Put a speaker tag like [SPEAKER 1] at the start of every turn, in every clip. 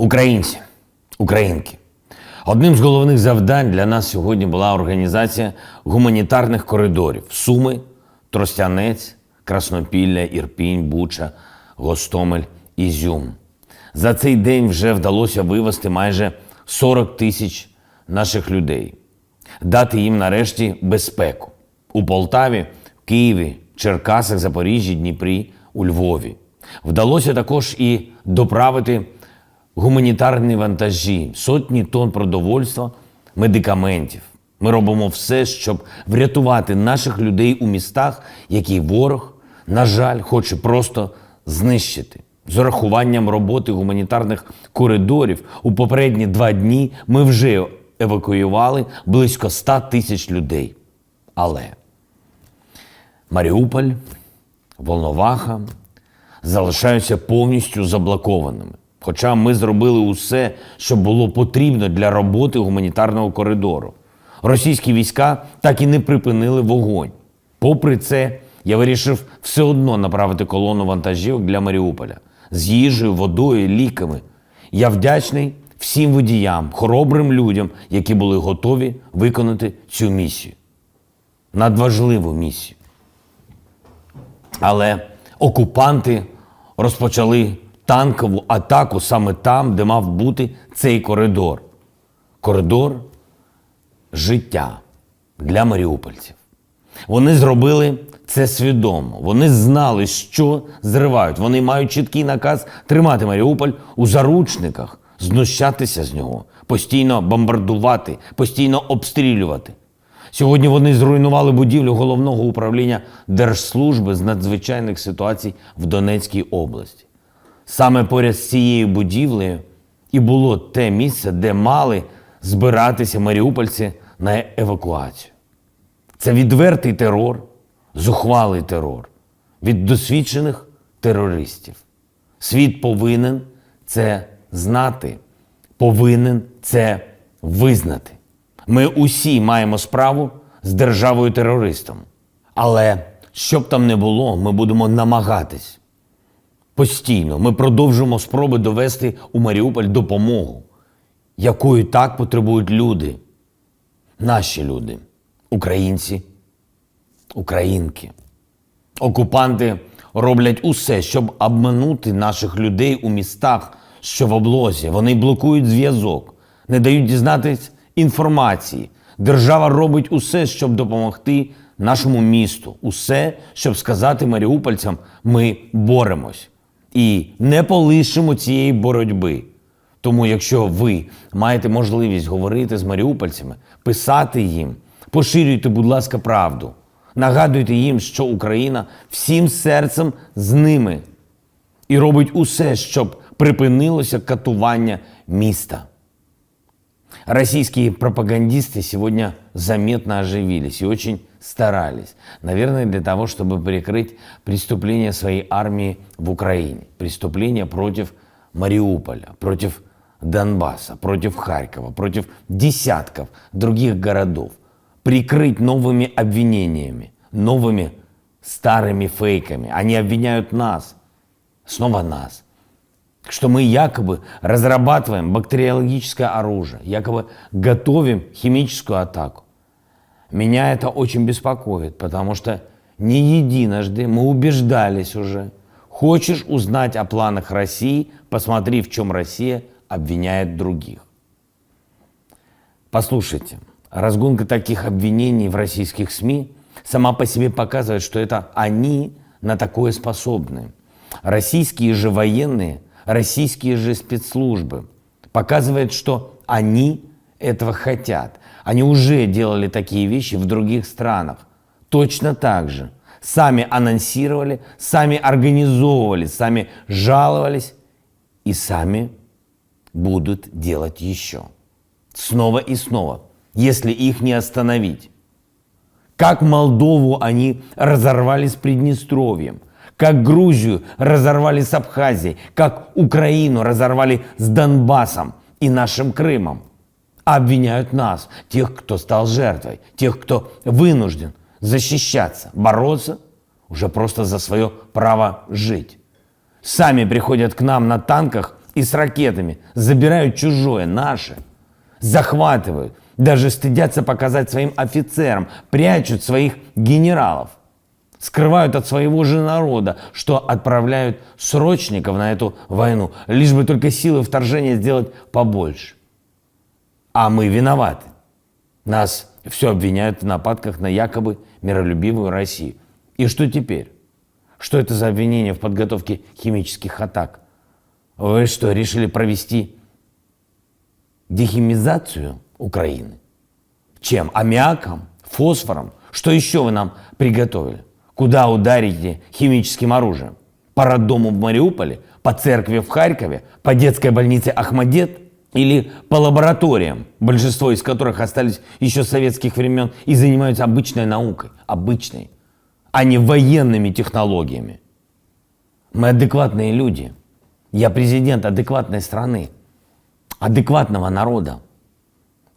[SPEAKER 1] Українці, українки. Одним з головних завдань для нас сьогодні була організація гуманітарних коридорів Суми, Тростянець, Краснопілля, Ірпінь, Буча, Гостомель, Ізюм. За цей день вже вдалося вивезти майже 40 тисяч наших людей, дати їм нарешті безпеку у Полтаві, в Києві, Черкасах, Запоріжжі, Дніпрі, у Львові. Вдалося також і доправити гуманітарні вантажі, сотні тонн продовольства, медикаментів. Ми робимо все, щоб врятувати наших людей у містах, які ворог, на жаль, хоче просто знищити. З урахуванням роботи гуманітарних коридорів у попередні два дні ми вже евакуювали близько 100 тисяч людей. Але Маріуполь, Волноваха залишаються повністю заблокованими. Хоча ми зробили усе, що було потрібно для роботи гуманітарного коридору. Російські війська так і не припинили вогонь. Попри це, я вирішив все одно направити колону вантажівок для Маріуполя з їжею, водою, ліками. Я вдячний всім водіям, хоробрим людям, які були готові виконати цю місію. Надважливу місію. Але окупанти розпочали танкову атаку саме там, де мав бути цей коридор. Коридор життя для маріупольців. Вони зробили це свідомо. Вони знали, що зривають. Вони мають чіткий наказ тримати Маріуполь у заручниках, знущатися з нього, постійно бомбардувати, постійно обстрілювати. Сьогодні вони зруйнували будівлю головного управління Держслужби з надзвичайних ситуацій в Донецькій області. Саме поряд з цією будівлею і було те місце, де мали збиратися маріупольці на евакуацію. Це відвертий терор, зухвалий терор від досвідчених терористів. Світ повинен це знати, повинен це визнати. Ми усі маємо справу з державою терористом. Але що б там не було, ми будемо намагатись. Постійно ми продовжуємо спроби довести у Маріуполь допомогу, якої так потребують люди, наші люди, українці, українки. Окупанти роблять усе, щоб обманути наших людей у містах, що в облозі. Вони блокують зв'язок, не дають дізнатись інформації. Держава робить усе, щоб допомогти нашому місту. Усе, щоб сказати маріупольцям, ми боремось і не полишимо цієї боротьби. Тому, якщо ви маєте можливість говорити з маріупольцями, писати їм, поширюйте, будь ласка, правду. Нагадуйте їм, що Україна всім серцем з ними і робить усе, щоб припинилося катування міста. Российские пропагандисты сегодня заметно оживились и очень старались. Наверное, для того, чтобы прикрыть преступления своей армии в Украине. Преступления против Мариуполя, против Донбасса, против Харькова, против десятков других городов. Прикрыть новыми обвинениями, новыми старыми фейками. Они обвиняют нас, снова нас – что мы якобы разрабатываем бактериологическое оружие, якобы готовим химическую атаку. Меня это очень беспокоит, потому что не единожды мы убеждались уже. Хочешь узнать о планах России, посмотри, в чем Россия обвиняет других. Послушайте, разгонка таких обвинений в российских СМИ сама по себе показывает, что это они на такое способны. Российские же военные – российские же спецслужбы. Показывает, что они этого хотят. Они уже делали такие вещи в других странах. Точно так же. Сами анонсировали, сами организовывали, сами жаловались и сами будут делать еще. Снова и снова, если их не остановить. Как Молдову они разорвали с Приднестровьем – как Грузию разорвали с Абхазией, как Украину разорвали с Донбассом и нашим Крымом. Обвиняют нас, тех, кто стал жертвой, тех, кто вынужден защищаться, бороться уже просто за свое право жить. Сами приходят к нам на танках и с ракетами, забирают чужое, наше, захватывают, даже стыдятся показать своим офицерам, прячут своих генералов, скрывают от своего же народа, что отправляют срочников на эту войну, лишь бы только силы вторжения сделать побольше. А мы виноваты. Нас все обвиняют в нападках на якобы миролюбивую Россию. И что теперь? Что это за обвинение в подготовке химических атак? Вы что, решили провести дехимизацию Украины? Чем? Аммиаком? Фосфором? Что еще вы нам приготовили? Куда ударите химическим оружием? По роддому в Мариуполе? По церкви в Харькове? По детской больнице Ахмадет? Или по лабораториям, большинство из которых остались еще с советских времен и занимаются обычной наукой, обычной, а не военными технологиями? Мы адекватные люди. Я президент адекватной страны, адекватного народа.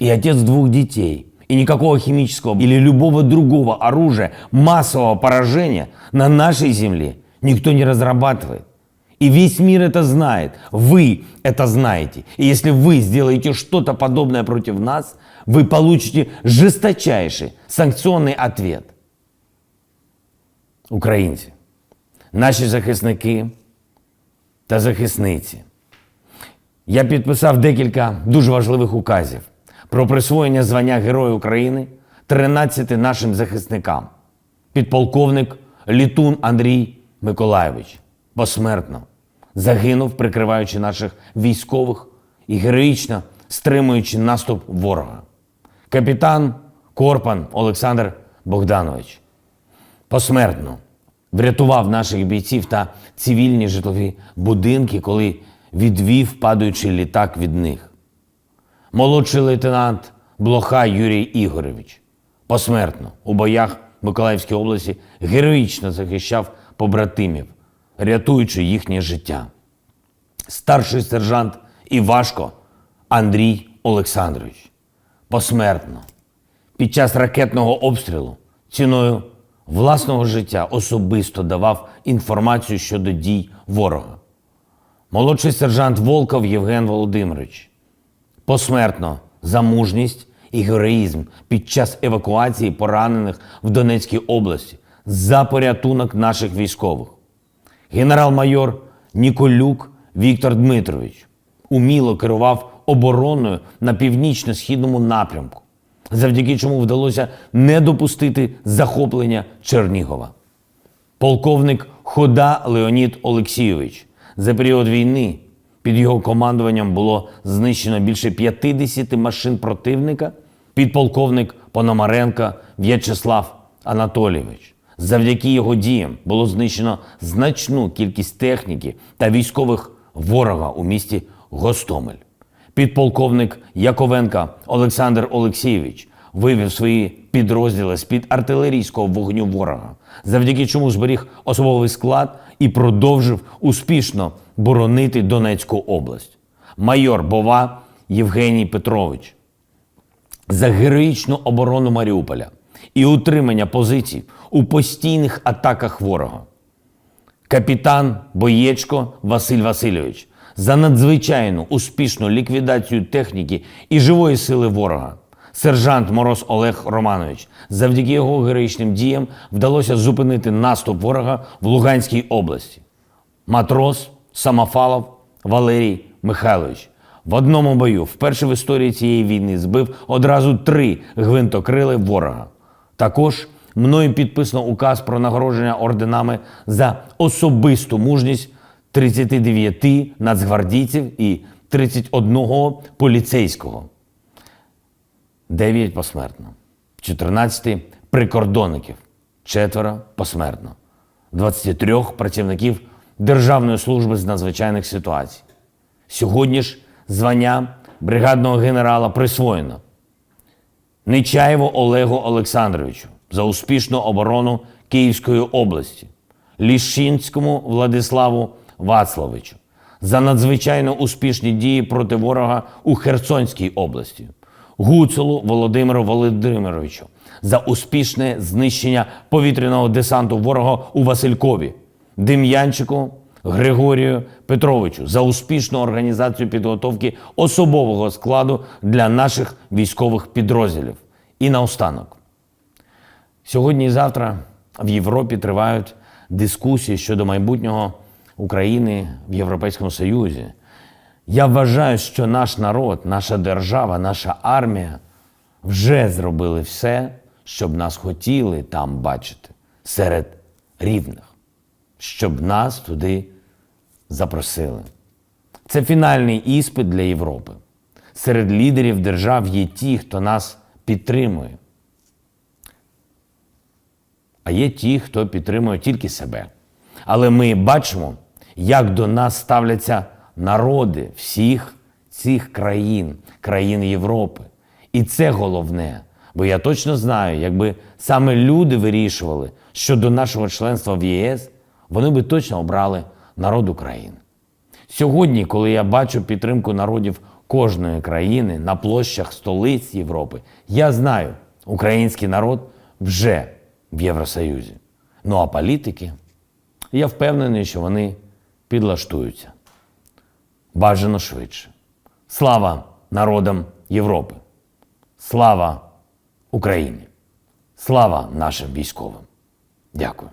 [SPEAKER 1] И отец двух детей И никакого химического или любого другого оружия массового поражения на нашей земле никто не разрабатывает. И весь мир это знает. Вы это знаете. И если вы сделаете что-то подобное против нас, вы получите жесточайший санкционний ответ. Українці, наші захисники та захисниці. Я підписав декілька дуже важливих указів Про присвоєння звання Героя України 13 нашим захисникам. Підполковник Літун Андрій Миколайович посмертно загинув, прикриваючи наших військових і героїчно стримуючи наступ ворога. Капітан Корпан Олександр Богданович посмертно врятував наших бійців та цивільні житлові будинки, коли відвів падаючий літак від них. Молодший лейтенант Блоха Юрій Ігорович посмертно. У боях в Миколаївській області героїчно захищав побратимів, рятуючи їхнє життя. Старший сержант Івашко Андрій Олександрович. Посмертно. Під час ракетного обстрілу ціною власного життя особисто давав інформацію щодо дій ворога. Молодший сержант Волков Євген Володимирович посмертно за мужність і героїзм під час евакуації поранених в Донецькій області за порятунок наших військових. Генерал-майор Ніколюк Віктор Дмитрович уміло керував обороною на північно-східному напрямку, завдяки чому вдалося не допустити захоплення Чернігова. Полковник Хода Леонід Олексійович. За період війни під його командуванням було знищено більше 50 машин противника. Підполковник Пономаренко В'ячеслав Анатолійович. Завдяки його діям було знищено значну кількість техніки та військових ворога у місті Гостомель. Підполковник Яковенка Олександр Олексійович вивів свої підрозділи з-під артилерійського вогню ворога, завдяки чому зберіг особовий склад і продовжив успішно боронити Донецьку область. Майор Бова Євгеній Петрович за героїчну оборону Маріуполя і утримання позицій у постійних атаках ворога. Капітан Боєчко Василь Васильович за надзвичайну успішну ліквідацію техніки і живої сили ворога. Сержант Мороз Олег Романович. Завдяки його героїчним діям вдалося зупинити наступ ворога в Луганській області. Матрос Самофалов Валерій Михайлович в одному бою вперше в історії цієї війни збив одразу три гвинтокрили ворога. Також мною підписано указ про нагородження орденами за особисту мужність 39 нацгвардійців і 31 поліцейського. 9 посмертно, 14 прикордонників, четверо посмертно, 23 працівників Державної служби з надзвичайних ситуацій. Сьогодні ж звання бригадного генерала присвоєно. Нечаєву Олегу Олександровичу за успішну оборону Київської області, Ліщинському Владиславу Вацлавичу за надзвичайно успішні дії проти ворога у Херсонській області, Гуцулу Володимиру Володимировичу за успішне знищення повітряного десанту ворога у Василькові, Дем'янчику Григорію Петровичу за успішну організацію підготовки особового складу для наших військових підрозділів. І наостанок. Сьогодні і завтра в Європі тривають дискусії щодо майбутнього України в Європейському Союзі. Я вважаю, що наш народ, наша держава, наша армія вже зробили все, щоб нас хотіли там бачити серед рівних, щоб нас туди запросили. Це фінальний іспит для Європи. Серед лідерів держав є ті, хто нас підтримує. А є ті, хто підтримує тільки себе. Але ми бачимо, як до нас ставляться народи всіх цих країн, країн Європи. І це головне. Бо я точно знаю, якби саме люди вирішували щодо нашого членства в ЄС, вони би точно обрали народ України. Сьогодні, коли я бачу підтримку народів кожної країни на площах столиць Європи, я знаю, український народ вже в Євросоюзі. Ну а політики, я впевнений, що вони підлаштуються. Бажано швидше. Слава народам Європи! Слава Україні! Слава нашим військовим! Дякую.